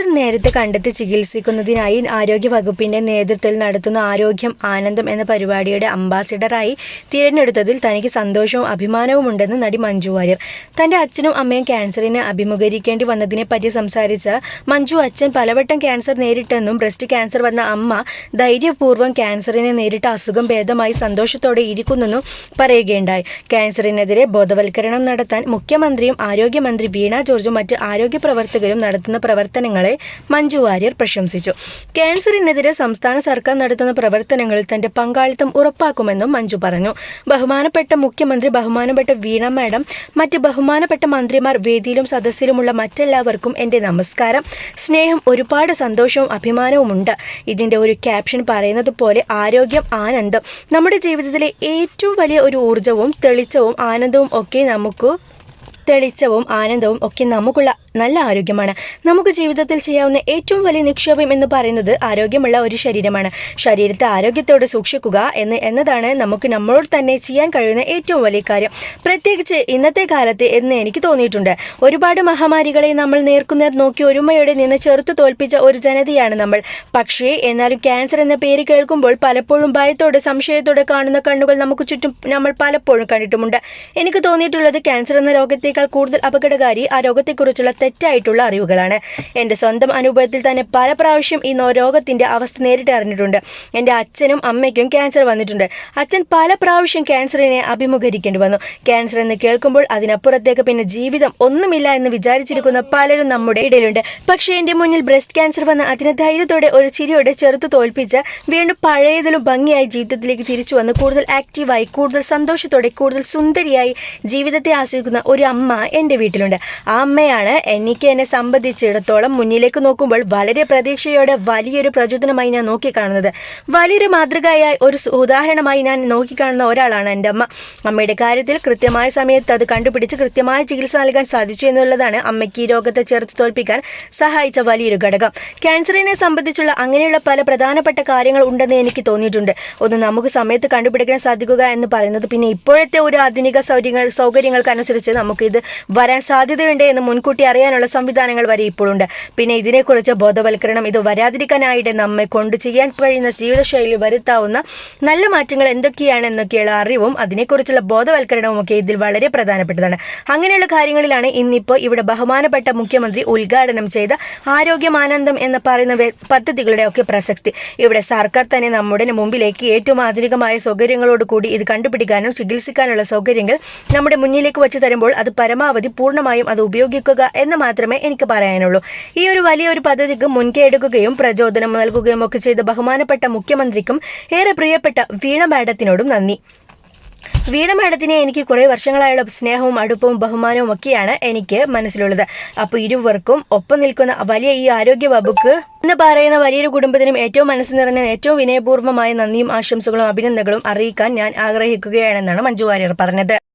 Cancer നേരത്തെ കണ്ടെത്തി ചികിത്സിക്കുന്നതിനായി ആരോഗ്യ വകുപ്പിന്റെ നേതൃത്വത്തിൽ നടത്തുന്ന ആരോഗ്യം ആനന്ദം എന്ന പരിപാടിയുടെ അംബാസിഡറായി തിരഞ്ഞെടുത്തതിൽ തനിക്ക് സന്തോഷവും അഭിമാനവും ഉണ്ടെന്ന് നടി മഞ്ജു വാര്യർ. തന്റെ അച്ഛനും അമ്മയും ക്യാൻസറിനെ അഭിമുഖീകരിക്കേണ്ടി വന്നതിനെപ്പറ്റി സംസാരിച്ച മഞ്ജു അച്ഛൻ പലവട്ടം ക്യാൻസർ നേരിട്ടെന്നും ബ്രസ്റ്റ് ക്യാൻസർ വന്ന അമ്മ ധൈര്യപൂർവം ക്യാൻസറിനെ നേരിട്ട അസുഖം ഭേദമായി സന്തോഷത്തോടെ ഇരിക്കുന്നെന്നും പറയുകയുണ്ടായി. ക്യാൻസറിനെതിരെ ബോധവൽക്കരണം നടത്താൻ മുഖ്യമന്ത്രിയും ആരോഗ്യമന്ത്രി വീണ ജോർജും മറ്റ് ആരോഗ്യ പ്രവർത്തകരും നടത്തുന്ന പ്രവർത്തനങ്ങളെ മഞ്ജു വാര്യർ പ്രശംസിച്ചു. ക്യാൻസറിനെതിരെ സംസ്ഥാന സർക്കാർ നടത്തുന്ന പ്രവർത്തനങ്ങളിൽ തന്റെ പങ്കാളിത്തം ഉറപ്പാക്കുമെന്നും മഞ്ജു പറഞ്ഞു. ബഹുമാനപ്പെട്ട മുഖ്യമന്ത്രി ബഹുമാനപ്പെട്ട വീണ മാഡം മറ്റ് ബഹുമാനപ്പെട്ട മന്ത്രിമാർ വേദിയിലും സദസ്സിലുമുള്ള മറ്റെല്ലാവർക്കും എന്റെ നമസ്കാരം. സ്നേഹം ഒരുപാട് സന്തോഷവും അഭിമാനവും ഉണ്ട് ഇതിന്റെ ഒരു ക്യാപ്ഷൻ പറയുന്നത് പോലെ ആരോഗ്യം ആനന്ദം. നമ്മുടെ ജീവിതത്തിലെ ഏറ്റവും വലിയ ഒരു ഊർജവും തെളിച്ചവും ആനന്ദവും ഒക്കെ നമുക്ക് തെളിച്ചവും ആനന്ദവും ഒക്കെ നമുക്കുള്ള നല്ല ആരോഗ്യമാണ്. നമുക്ക് ജീവിതത്തിൽ ചെയ്യാവുന്ന ഏറ്റവും വലിയ നിക്ഷേപം എന്ന് പറയുന്നത് ആരോഗ്യമുള്ള ഒരു ശരീരമാണ്. ശരീരത്തെ ആരോഗ്യത്തോടെ സൂക്ഷിക്കുക എന്ന് എന്നതാണ് നമുക്ക് നമ്മളോട് തന്നെ ചെയ്യാൻ കഴിയുന്ന ഏറ്റവും വലിയ കാര്യം. പ്രത്യേകിച്ച് ഇന്നത്തെ കാലത്ത് എന്ന് എനിക്ക് തോന്നിയിട്ടുണ്ട്. ഒരുപാട് മഹാമാരികളെ നമ്മൾ നേർക്കുനേർ നോക്കി ഒരുമയോടെ നിന്ന് ചെറുത്തു തോൽപ്പിച്ച ഒരു ജനതയാണ് നമ്മൾ. പക്ഷേ എന്നാലും ക്യാൻസർ എന്ന പേര് കേൾക്കുമ്പോൾ പലപ്പോഴും ഭയത്തോടെ സംശയത്തോടെ കാണുന്ന കണ്ണുകൾ നമുക്ക് ചുറ്റും നമ്മൾ പലപ്പോഴും കണ്ടിട്ടുമുണ്ട്. എനിക്ക് തോന്നിയിട്ടുള്ളത് ക്യാൻസർ എന്ന രോഗത്തേക്കാൾ കൂടുതൽ അപകടകാരി ആ രോഗത്തെക്കുറിച്ചുള്ള തെറ്റായിട്ടുള്ള അറിവുകളാണ്. എന്റെ സ്വന്തം അനുഭവത്തിൽ തന്നെ പല പ്രാവശ്യം ഈ രോഗത്തിന്റെ അവസ്ഥ നേരിട്ട് അറിഞ്ഞിട്ടുണ്ട്. എന്റെ അച്ഛനും അമ്മയ്ക്കും ക്യാൻസർ വന്നിട്ടുണ്ട്. അച്ഛൻ പല പ്രാവശ്യം ക്യാൻസറിനെ അഭിമുഖീകരിക്കേണ്ടി വന്നു. ക്യാൻസർ എന്ന് കേൾക്കുമ്പോൾ അതിനപ്പുറത്തേക്ക് പിന്നെ ജീവിതം ഒന്നുമില്ല എന്ന് വിചാരിച്ചിരിക്കുന്ന പലരും നമ്മുടെ ഇടയിലുണ്ട്. പക്ഷേ എന്റെ മുന്നിൽ ബ്രസ്റ്റ് ക്യാൻസർ വന്ന് അതിനെ ധൈര്യത്തോടെ ഒരു ചിരിയോടെ ചെറുത്ത് തോൽപ്പിച്ച് വീണ്ടും പഴയതിലും ഭംഗിയായി ജീവിതത്തിലേക്ക് തിരിച്ചു വന്ന് കൂടുതൽ ആക്റ്റീവായി കൂടുതൽ സന്തോഷത്തോടെ കൂടുതൽ സുന്ദരിയായി ജീവിതത്തെ ആസ്വദിക്കുന്ന ഒരു അമ്മ എന്റെ വീട്ടിലുണ്ട്. ആ അമ്മയാണ് എനിക്ക് എന്നെ സംബന്ധിച്ചിടത്തോളം മുന്നിലേക്ക് നോക്കുമ്പോൾ വളരെ പ്രതീക്ഷയോടെ വലിയൊരു പ്രചോദനമായി ഞാൻ നോക്കിക്കാണുന്നത്. വലിയൊരു മാതൃകയായി ഒരു ഉദാഹരണമായി ഞാൻ നോക്കിക്കാണുന്ന ഒരാളാണ് എന്റെ അമ്മ. അമ്മയുടെ കാര്യത്തിൽ കൃത്യമായ സമയത്ത് അത് കണ്ടുപിടിച്ച് കൃത്യമായ ചികിത്സ നൽകാൻ സാധിച്ചു എന്നുള്ളതാണ് അമ്മയ്ക്ക് ഈ രോഗത്തെ ചേർത്ത് തോൽപ്പിക്കാൻ സഹായിച്ച വലിയൊരു ഘടകം. ക്യാൻസറിനെ സംബന്ധിച്ചുള്ള അങ്ങനെയുള്ള പല പ്രധാനപ്പെട്ട കാര്യങ്ങൾ ഉണ്ടെന്ന് എനിക്ക് തോന്നിയിട്ടുണ്ട്. ഒന്ന് നമുക്ക് സമയത്ത് കണ്ടുപിടിക്കാൻ സാധിക്കുക എന്ന് പറയുന്നത് പിന്നെ ഇപ്പോഴത്തെ ഒരു ആധുനിക സൗകര്യങ്ങൾ സൗകര്യങ്ങൾക്കനുസരിച്ച് ഇത് വരാൻ സാധ്യതയുണ്ട് എന്ന് മുൻകൂട്ടി അറിയാനുള്ള സംവിധാനങ്ങൾ വരെ ഇപ്പോഴുണ്ട്. പിന്നെ ഇതിനെക്കുറിച്ച് ബോധവൽക്കരണം ഇത് വരാതിരിക്കാനായിട്ട് നമ്മെ കൊണ്ട് ചെയ്യാൻ കഴിയുന്ന ജീവിതശൈലി വരുത്താവുന്ന നല്ല മാറ്റങ്ങൾ എന്തൊക്കെയാണ് എന്നൊക്കെയുള്ള അറിവും അതിനെക്കുറിച്ചുള്ള ബോധവൽക്കരണവും ഒക്കെ ഇതിൽ വളരെ പ്രധാനപ്പെട്ടതാണ്. അങ്ങനെയുള്ള കാര്യങ്ങളിലാണ് ഇന്നിപ്പോൾ ഇവിടെ ബഹുമാനപ്പെട്ട മുഖ്യമന്ത്രി ഉദ്ഘാടനം ചെയ്ത ആരോഗ്യമാനന്ദം എന്ന് പറയുന്ന പദ്ധതികളുടെ ഒക്കെ പ്രസക്തി. ഇവിടെ സർക്കാർ തന്നെ നമ്മുടെ മുമ്പിലേക്ക് ഏറ്റവും ആധുനികമായ സൗകര്യങ്ങളോട് കൂടി ഇത് കണ്ടുപിടിക്കാനും ചികിത്സിക്കാനുള്ള സൗകര്യങ്ങൾ നമ്മുടെ മുന്നിലേക്ക് വെച്ച് തരുമ്പോൾ അത് പരമാവധി പൂർണമായും അത് ഉപയോഗിക്കുക എന്ന് മാത്രമേ എനിക്ക് പറയാനുള്ളൂ. ഈ ഒരു വലിയ ഒരു പദ്ധതിക്ക് മുൻകൈ എടുക്കുകയും പ്രചോദനം നൽകുകയും ഒക്കെ ചെയ്ത ബഹുമാനപ്പെട്ട മുഖ്യമന്ത്രിക്കും ഏറെ പ്രിയപ്പെട്ട വീണ മാഡത്തിനോടും നന്ദി. വീണ മാഡത്തിനെ എനിക്ക് കുറേ വർഷങ്ങളായുള്ള സ്നേഹവും അടുപ്പവും ബഹുമാനവും ഒക്കെയാണ് എനിക്ക് മനസ്സിലുള്ളത്. അപ്പോൾ ഇരുവർക്കും ഒപ്പം നിൽക്കുന്ന വലിയ ഈ ആരോഗ്യ വകുപ്പ് എന്ന് പറയുന്ന വലിയൊരു കുടുംബത്തിനും ഏറ്റവും മനസ്സ് നിറഞ്ഞ ഏറ്റവും വിനയപൂർവമായ നന്ദിയും ആശംസകളും അഭിനന്ദനങ്ങളും അറിയിക്കാൻ ഞാൻ ആഗ്രഹിക്കുകയാണെന്നാണ് മഞ്ജു വാര്യർ പറഞ്ഞത്.